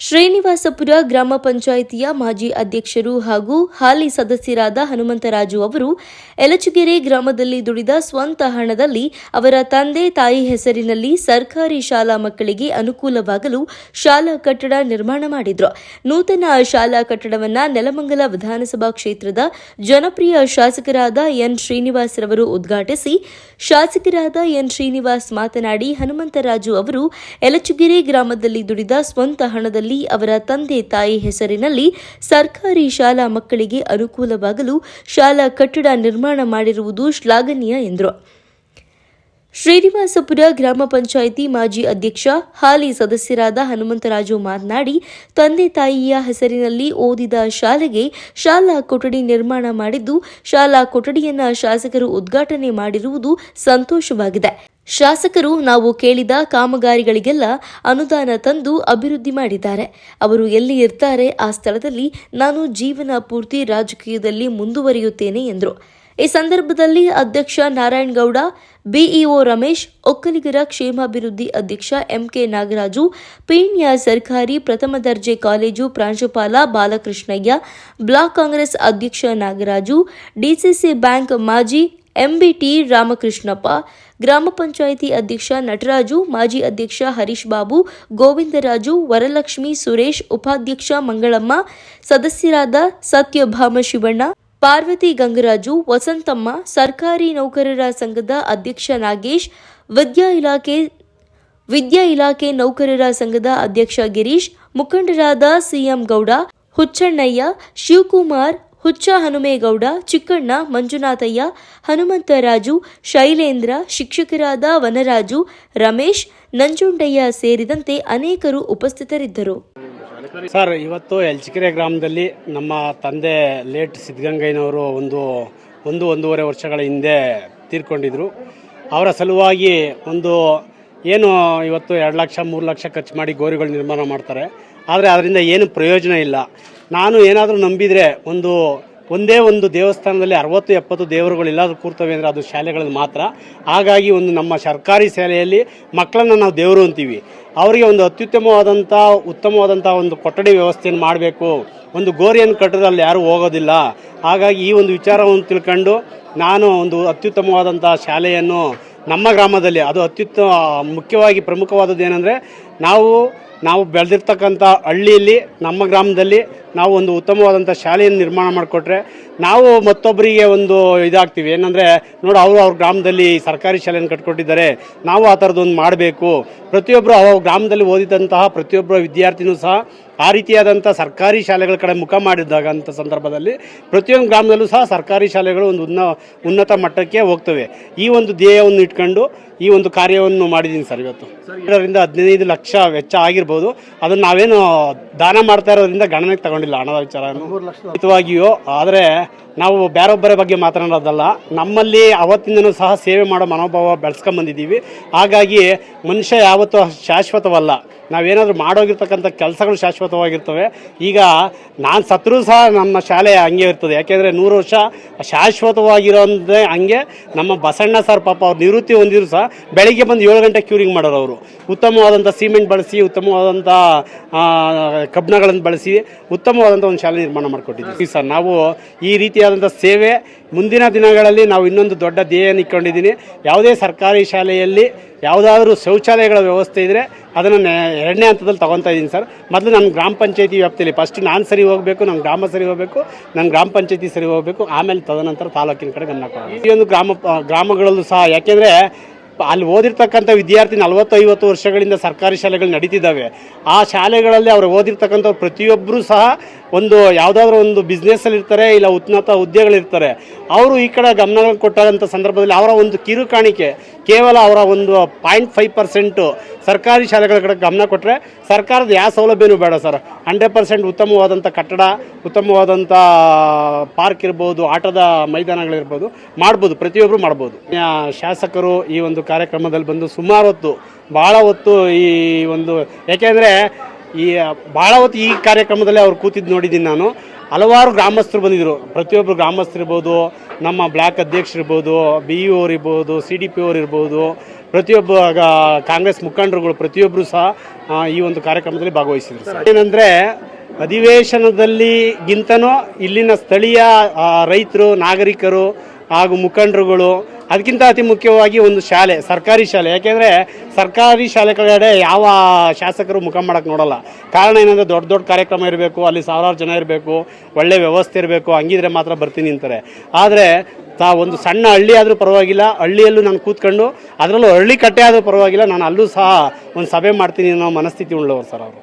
ಶ್ರೀನಿವಾಸಪುರ ಗ್ರಾಮ ಪಂಚಾಯಿತಿಯ ಮಾಜಿ ಅಧ್ಯಕ್ಷರು ಹಾಗೂ ಹಾಲಿ ಸದಸ್ಯರಾದ ಹನುಮಂತರಾಜು ಅವರು ಯಲಚುಗೆರೆ ಗ್ರಾಮದಲ್ಲಿ ದುಡಿದ ಸ್ವಂತ ಹಣದಲ್ಲಿ ಅವರ ತಂದೆ ತಾಯಿ ಹೆಸರಿನಲ್ಲಿ ಸರ್ಕಾರಿ ಶಾಲಾ ಮಕ್ಕಳಿಗೆ ಅನುಕೂಲವಾಗಲು ಶಾಲಾ ಕಟ್ಟಡ ನಿರ್ಮಾಣ ಮಾಡಿದ್ರು. ನೂತನ ಶಾಲಾ ಕಟ್ಟಡವನ್ನು ನೆಲಮಂಗಲ ವಿಧಾನಸಭಾ ಕ್ಷೇತ್ರದ ಜನಪ್ರಿಯ ಶಾಸಕರಾದ ಎನ್ ಶ್ರೀನಿವಾಸ್ ರವರು ಉದ್ಘಾಟಿಸಿ ಶಾಸಕರಾದ ಎನ್ ಶ್ರೀನಿವಾಸ್ ಮಾತನಾಡಿ ಹನುಮಂತರಾಜು ಅವರು ಯಲಚುಗೆರೆ ಗ್ರಾಮದಲ್ಲಿ ದುಡಿದ ಸ್ವಂತ ಹಣದಲ್ಲಿ ಅವರ ತಂದೆ ತಾಯಿ ಹೆಸರಿನಲ್ಲಿ ಸರ್ಕಾರಿ ಶಾಲಾ ಮಕ್ಕಳಿಗೆ ಅನುಕೂಲವಾಗಲು ಶಾಲಾ ಕಟ್ಟಡ ನಿರ್ಮಾಣ ಮಾಡಿರುವುದು ಶ್ಲಾಘನೀಯ ಎಂದರು. ಶ್ರೀನಿವಾಸಪುರ ಗ್ರಾಮ ಪಂಚಾಯಿತಿ ಮಾಜಿ ಅಧ್ಯಕ್ಷ, ಹಾಲಿ ಸದಸ್ಯರಾದ ಹನುಮಂತರಾಜು ಮಾತನಾಡಿ, ತಂದೆ ತಾಯಿಯ ಹೆಸರಿನಲ್ಲಿ ಓದಿದ ಶಾಲೆಗೆ ಶಾಲಾ ಕೊಠಡಿ ನಿರ್ಮಾಣ ಮಾಡಿದ್ದು, ಶಾಲಾ ಕೊಠಡಿಯನ್ನ ಶಾಸಕರು ಉದ್ಘಾಟನೆ ಮಾಡಿರುವುದು ಸಂತೋಷವಾಗಿದೆ. ಶಾಸಕರು ನಾವು ಕೇಳಿದ ಕಾಮಗಾರಿಗಳಿಗೆಲ್ಲ ಅನುದಾನ ತಂದು ಅಭಿವೃದ್ಧಿ ಮಾಡಿದ್ದಾರೆ. ಅವರು ಎಲ್ಲಿ ಇರ್ತಾರೆ, ಆ ಸ್ಥಳದಲ್ಲಿ ನಾನು ಜೀವನ ಪೂರ್ತಿ ರಾಜಕೀಯದಲ್ಲಿ ಮುಂದುವರಿಯುತ್ತೇನೆ ಎಂದರು. ಈ ಸಂದರ್ಭದಲ್ಲಿ ಅಧ್ಯಕ್ಷ ನಾರಾಯಣಗೌಡ, ಬಿಇಒ ರಮೇಶ್, ಒಕ್ಕಲಿಗರ ಕ್ಷೇಮಾಭಿವೃದ್ಧಿ ಅಧ್ಯಕ್ಷ ಎಂಕೆ ನಾಗರಾಜು, ಪೀಣ್ಯ ಸರ್ಕಾರಿ ಪ್ರಥಮ ದರ್ಜೆ ಕಾಲೇಜು ಪ್ರಾಂಶುಪಾಲ ಬಾಲಕೃಷ್ಣಯ್ಯ, ಬ್ಲಾಕ್ ಕಾಂಗ್ರೆಸ್ ಅಧ್ಯಕ್ಷ ನಾಗರಾಜು, ಡಿಸಿಸಿ ಬ್ಯಾಂಕ್ ಮಾಜಿ ಎಂಬಿಟಿ ರಾಮಕೃಷ್ಣಪ್ಪ, ಗ್ರಾಮ ಪಂಚಾಯಿತಿ ಅಧ್ಯಕ್ಷ ನಟರಾಜು, ಮಾಜಿ ಅಧ್ಯಕ್ಷ ಹರೀಶ್ ಬಾಬು, ಗೋವಿಂದರಾಜು, ವರಲಕ್ಷ್ಮಿ ಸುರೇಶ್, ಉಪಾಧ್ಯಕ್ಷ ಮಂಗಳಮ್ಮ, ಸದಸ್ಯರಾದ ಸತ್ಯಭಾಮ ಶಿವಣ್ಣ, ಪಾರ್ವತಿ ಗಂಗರಾಜು, ವಸಂತಮ್ಮ, ಸರ್ಕಾರಿ ನೌಕರರ ಸಂಘದ ಅಧ್ಯಕ್ಷ ನಾಗೇಶ್, ವಿದ್ಯಾ ಇಲಾಖೆ ವಿದ್ಯಾ ಇಲಾಖೆ ನೌಕರರ ಸಂಘದ ಅಧ್ಯಕ್ಷ ಗಿರೀಶ್, ಮುಖಂಡರಾದ ಸಿಎಂ ಗೌಡ, ಹುಚ್ಚಣ್ಣಯ್ಯ, ಶಿವಕುಮಾರ್ ಹುಚ್ಚ ಹನುಮೇಗೌಡ, ಚಿಕ್ಕಣ್ಣ ಮಂಜುನಾಥಯ್ಯ, ಹನುಮಂತರಾಜು, ಶೈಲೇಂದ್ರ, ಶಿಕ್ಷಕರಾದ ವನರಾಜು, ರಮೇಶ್, ನಂಜುಂಡಯ್ಯ ಸೇರಿದಂತೆ ಅನೇಕರು ಉಪಸ್ಥಿತರಿದ್ದರು. ಸರ್, ಇವತ್ತು ಎಲ್ಚಿಕೆರೆ ಗ್ರಾಮದಲ್ಲಿ ನಮ್ಮ ತಂದೆ ಲೇಟ್ ಸಿದ್ಧಗಂಗಯ್ಯನವರು ಒಂದು ಒಂದು ಒಂದೂವರೆ ವರ್ಷಗಳ ಹಿಂದೆ ತೀರ್ಕೊಂಡಿದ್ರು. ಅವರ ಸಲುವಾಗಿ ಒಂದು ಏನು ಇವತ್ತು ಎರಡು ಲಕ್ಷ, ಮೂರು ಲಕ್ಷ ಖರ್ಚು ಮಾಡಿ ಗೋರಿಗಳು ನಿರ್ಮಾಣ ಮಾಡ್ತಾರೆ. ಆದರೆ ಅದರಿಂದ ಏನು ಪ್ರಯೋಜನ ಇಲ್ಲ. ನಾನು ಏನಾದರೂ ನಂಬಿದರೆ ಒಂದು ಒಂದೇ ಒಂದು ದೇವಸ್ಥಾನದಲ್ಲಿ ಅರವತ್ತು ಎಪ್ಪತ್ತು ದೇವರುಗಳು ಎಲ್ಲಾದರೂ ಕೂರ್ತವೆ ಅಂದರೆ ಅದು ಶಾಲೆಗಳಲ್ಲಿ ಮಾತ್ರ. ಹಾಗಾಗಿ ಒಂದು ನಮ್ಮ ಸರ್ಕಾರಿ ಶಾಲೆಯಲ್ಲಿ ಮಕ್ಕಳನ್ನು ನಾವು ದೇವರು ಅಂತೀವಿ. ಅವರಿಗೆ ಒಂದು ಅತ್ಯುತ್ತಮವಾದಂಥ, ಉತ್ತಮವಾದಂಥ ಒಂದು ಕೊಠಡಿ ವ್ಯವಸ್ಥೆಯನ್ನು ಮಾಡಬೇಕು. ಒಂದು ಗೋರಿಯನ್ನು ಕಟ್ಟಿದ್ರೆ ಅಲ್ಲಿ ಯಾರೂ ಹೋಗೋದಿಲ್ಲ. ಹಾಗಾಗಿ ಈ ಒಂದು ವಿಚಾರವನ್ನು ತಿಳ್ಕೊಂಡು ನಾನು ಒಂದು ಅತ್ಯುತ್ತಮವಾದಂಥ ಶಾಲೆಯನ್ನು ನಮ್ಮ ಗ್ರಾಮದಲ್ಲಿ, ಅದು ಅತ್ಯುತ್ತ, ಮುಖ್ಯವಾಗಿ ಪ್ರಮುಖವಾದದ್ದು ಏನಂದರೆ ನಾವು ನಾವು ಬೆಳೆದಿರ್ತಕ್ಕಂಥ ಹಳ್ಳಿಯಲ್ಲಿ, ನಮ್ಮ ಗ್ರಾಮದಲ್ಲಿ ನಾವು ಒಂದು ಉತ್ತಮವಾದಂಥ ಶಾಲೆಯನ್ನು ನಿರ್ಮಾಣ ಮಾಡಿಕೊಟ್ರೆ ನಾವು ಮತ್ತೊಬ್ಬರಿಗೆ ಒಂದು ಇದಾಗ್ತೀವಿ. ಏನಂದರೆ ನೋಡು ಅವರು ಅವ್ರ ಗ್ರಾಮದಲ್ಲಿ ಸರ್ಕಾರಿ ಶಾಲೆಯನ್ನು ಕಟ್ಕೊಟ್ಟಿದ್ದಾರೆ. ನಾವು ಆ ಥರದ್ದೊಂದು ಮಾಡಬೇಕು. ಪ್ರತಿಯೊಬ್ಬರು ಅವ್ರ ಗ್ರಾಮದಲ್ಲಿ ಓದಿದಂತಹ ಪ್ರತಿಯೊಬ್ಬರ ವಿದ್ಯಾರ್ಥಿನೂ ಸಹ ಆ ರೀತಿಯಾದಂಥ ಸರ್ಕಾರಿ ಶಾಲೆಗಳ ಕಡೆ ಮುಖ ಮಾಡಿದಾಗ ಅಂಥ ಸಂದರ್ಭದಲ್ಲಿ ಪ್ರತಿಯೊಂದು ಗ್ರಾಮದಲ್ಲೂ ಸಹ ಸರ್ಕಾರಿ ಶಾಲೆಗಳು ಒಂದು ಉನ್ನ ಉನ್ನತ ಮಟ್ಟಕ್ಕೆ ಹೋಗ್ತವೆ. ಈ ಒಂದು ಧ್ಯೇಯವನ್ನು ಇಟ್ಕೊಂಡು ಈ ಒಂದು ಕಾರ್ಯವನ್ನು ಮಾಡಿದ್ದೀನಿ ಸರ್ ಇವತ್ತು. ಇದರಿಂದ ಹದಿನೈದು ಲಕ್ಷ ವೆಚ್ಚ ಆಗಿರ್ಬೋದು. ಅದನ್ನು ನಾವೇನು ದಾನ ಮಾಡ್ತಾ ಇರೋದ್ರಿಂದ ಗಣನೆಗೆ ತಗೊಂಡಿಲ್ಲ. ಹಣದ ವಿಚಾರ ಖಚಿತವಾಗಿಯೂ ಆದರೆ ನಾವು ಬೇರೊಬ್ಬರ ಬಗ್ಗೆ ಮಾತನಾಡೋದಲ್ಲ. ನಮ್ಮಲ್ಲಿ ಅವತ್ತಿಂದನೂ ಸಹ ಸೇವೆ ಮಾಡೋ ಮನೋಭಾವ ಬೆಳೆಸ್ಕೊಂಬಂದಿದ್ದೀವಿ. ಹಾಗಾಗಿ ಮನುಷ್ಯ ಯಾವತ್ತೂ ಶಾಶ್ವತವಲ್ಲ. ನಾವೇನಾದರೂ ಮಾಡೋಗಿರ್ತಕ್ಕಂಥ ಕೆಲಸಗಳು ಶಾಶ್ವತವಾಗಿರ್ತವೆ. ಈಗ ನಾನು ಸತ್ರೂ ಸಹ ನಮ್ಮ ಶಾಲೆ ಹಂಗೆ ಇರ್ತದೆ. ಯಾಕೆಂದರೆ ನೂರು ವರ್ಷ ಶಾಶ್ವತವಾಗಿರೋದೇ ಹಂಗೆ ನಮ್ಮ ಬಸಣ್ಣ ಸರ್ ಪಾಪ ಅವ್ರು ನಿವೃತ್ತಿ ಹೊಂದಿದ್ರು ಸಹ ಬೆಳಿಗ್ಗೆ ಬಂದು ಏಳು ಗಂಟೆ ಕ್ಯೂರಿಂಗ್ ಮಾಡೋರು ಅವರು. ಉತ್ತಮವಾದಂಥ ಸಿಮೆಂಟ್ ಬಳಸಿ, ಉತ್ತಮವಾದಂಥ ಕಬ್ಬಿಣಗಳನ್ನು ಬಳಸಿ ಉತ್ತಮವಾದಂಥ ಒಂದು ಶಾಲೆ ನಿರ್ಮಾಣ ಮಾಡಿಕೊಟ್ಟಿದ್ದೀವಿ. ಸರ್, ನಾವು ಈ ರೀತಿಯಾದಂಥ ಸೇವೆ ಮುಂದಿನ ದಿನಗಳಲ್ಲಿ ನಾವು ಇನ್ನೊಂದು ದೊಡ್ಡ ಧ್ಯೇಯನ ಇಟ್ಕೊಂಡಿದ್ದೀನಿ. ಯಾವುದೇ ಸರ್ಕಾರಿ ಶಾಲೆಯಲ್ಲಿ ಯಾವುದಾದ್ರೂ ಶೌಚಾಲಯಗಳ ವ್ಯವಸ್ಥೆ ಇದ್ದರೆ ಅದನ್ನು ಎರಡನೇ ಹಂತದಲ್ಲಿ ತೊಗೊತಾ ಇದ್ದೀನಿ ಸರ್. ಮೊದಲು ನಮ್ಮ ಗ್ರಾಮ ಪಂಚಾಯತಿ ವ್ಯಾಪ್ತಿಯಲ್ಲಿ ಫಸ್ಟ್ ನಾನು ಸರಿ ಹೋಗಬೇಕು ನಮ್ಮ ಗ್ರಾಮ ಸರಿ ಹೋಗಬೇಕು ನನ್ನ ಗ್ರಾಮ ಪಂಚಾಯತಿ ಸರಿ ಹೋಗಬೇಕು, ಆಮೇಲೆ ತದನಂತರ ತಾಲೂಕಿನ ಕಡೆ ಗಮನ ಕೊಡೋದು ಈ ಒಂದು ಗ್ರಾಮ ಗ್ರಾಮಗಳಲ್ಲೂ ಸಹ, ಯಾಕೆಂದರೆ ಅಲ್ಲಿ ಓದಿರ್ತಕ್ಕಂಥ ವಿದ್ಯಾರ್ಥಿ ನಲವತ್ತು ಐವತ್ತು ವರ್ಷಗಳಿಂದ ಸರ್ಕಾರಿ ಶಾಲೆಗಳು ನಡೀತಿದ್ದಾವೆ. ಆ ಶಾಲೆಗಳಲ್ಲಿ ಅವರು ಓದಿರ್ತಕ್ಕಂಥ ಪ್ರತಿಯೊಬ್ಬರೂ ಸಹ ಒಂದು ಯಾವುದಾದ್ರೂ ಒಂದು ಬಿಸ್ನೆಸ್ಸಲ್ಲಿ ಇರ್ತಾರೆ ಇಲ್ಲ ಉನ್ನತ ಹುದ್ದೆಗಳಿರ್ತಾರೆ ಅವರು ಈ ಕಡೆ ಗಮನ ಕೊಟ್ಟಾದಂಥ ಸಂದರ್ಭದಲ್ಲಿ ಅವರ ಒಂದು ಕಿರು ಕಾಣಿಕೆ, ಕೇವಲ ಅವರ ಒಂದು ಪಾಯಿಂಟ್ ಫೈವ್ ಪರ್ಸೆಂಟು ಸರ್ಕಾರಿ ಶಾಲೆಗಳ ಕಡೆ ಗಮನ ಕೊಟ್ಟರೆ ಸರ್ಕಾರದ ಯಾವ ಸೌಲಭ್ಯನೂ ಬೇಡ ಸರ್. ಹಂಡ್ರೆಡ್ ಪರ್ಸೆಂಟ್ ಉತ್ತಮವಾದಂಥ ಕಟ್ಟಡ ಉತ್ತಮವಾದಂಥ ಪಾರ್ಕ್ ಇರ್ಬೋದು, ಆಟದ ಮೈದಾನಗಳಿರ್ಬೋದು, ಮಾಡ್ಬೋದು ಪ್ರತಿಯೊಬ್ಬರು ಮಾಡ್ಬೋದು. ಶಾಸಕರು ಈ ಒಂದು ಕಾರ್ಯಕ್ರಮದಲ್ಲಿ ಬಂದು ಸುಮಾರು ಹೊತ್ತು ಭಾಳ ಹೊತ್ತು ಈ ಒಂದು ಯಾಕೆಂದರೆ ಈ ಭಾಳ ಹೊತ್ತು ಈ ಕಾರ್ಯಕ್ರಮದಲ್ಲಿ ಅವ್ರು ಕೂತಿದ್ದು ನೋಡಿದ್ದೀನಿ ನಾನು. ಹಲವಾರು ಗ್ರಾಮಸ್ಥರು ಬಂದಿದ್ದರು ಪ್ರತಿಯೊಬ್ಬರು ಗ್ರಾಮಸ್ಥರು ಇರ್ಬೋದು, ನಮ್ಮ ಬ್ಲಾಕ್ ಅಧ್ಯಕ್ಷರಿರ್ಬೋದು ಬಿ ಇ ಓರ್ ಇರ್ಬೋದು ಸಿ ಡಿ ಪಿ ಓರ್ ಇರ್ಬೋದು, ಪ್ರತಿಯೊಬ್ಬ ಕಾಂಗ್ರೆಸ್ ಮುಖಂಡರುಗಳು ಪ್ರತಿಯೊಬ್ಬರು ಸಹ ಈ ಒಂದು ಕಾರ್ಯಕ್ರಮದಲ್ಲಿ ಭಾಗವಹಿಸಿದ್ರು ಏನಂದರೆ, ಅಧಿವೇಶನದಲ್ಲಿ ಗಿಂತನೂ ಇಲ್ಲಿನ ಸ್ಥಳೀಯ ರೈತರು, ನಾಗರಿಕರು ಹಾಗೂ ಮುಖಂಡರುಗಳು. ಅದಕ್ಕಿಂತ ಅತಿ ಮುಖ್ಯವಾಗಿ ಒಂದು ಶಾಲೆ, ಸರ್ಕಾರಿ ಶಾಲೆ. ಯಾಕೆಂದರೆ ಸರ್ಕಾರಿ ಶಾಲೆಗಳೆಡೆ ಯಾವ ಶಾಸಕರು ಮುಖ ಮಾಡೋಕ್ಕೆ ನೋಡಲ್ಲ. ಕಾರಣ ಏನಂದರೆ ದೊಡ್ಡ ದೊಡ್ಡ ಕಾರ್ಯಕ್ರಮ ಇರಬೇಕು, ಅಲ್ಲಿ ಸಾವಿರಾರು ಜನ ಇರಬೇಕು, ಒಳ್ಳೆ ವ್ಯವಸ್ಥೆ ಇರಬೇಕು, ಹಂಗಿದ್ರೆ ಮಾತ್ರ ಬರ್ತೀನಿ ಅಂತಾರೆ. ಆದರೆ ತಾ ಒಂದು ಸಣ್ಣ ಹಳ್ಳಿ ಆದರೂ ಪರವಾಗಿಲ್ಲ, ಹಳ್ಳಿಯಲ್ಲೂ ನಾನು ಕೂತ್ಕೊಂಡು, ಅದರಲ್ಲೂ ಹಳ್ಳಿ ಕಟ್ಟೆ ಆದರೂ ಪರವಾಗಿಲ್ಲ, ನಾನು ಅಲ್ಲೂ ಸಹ ಒಂದು ಸಭೆ ಮಾಡ್ತೀನಿ ಅನ್ನೋ ಮನಸ್ಥಿತಿ ಉಳ್ಳವರು ಸರ್ ಅವರು.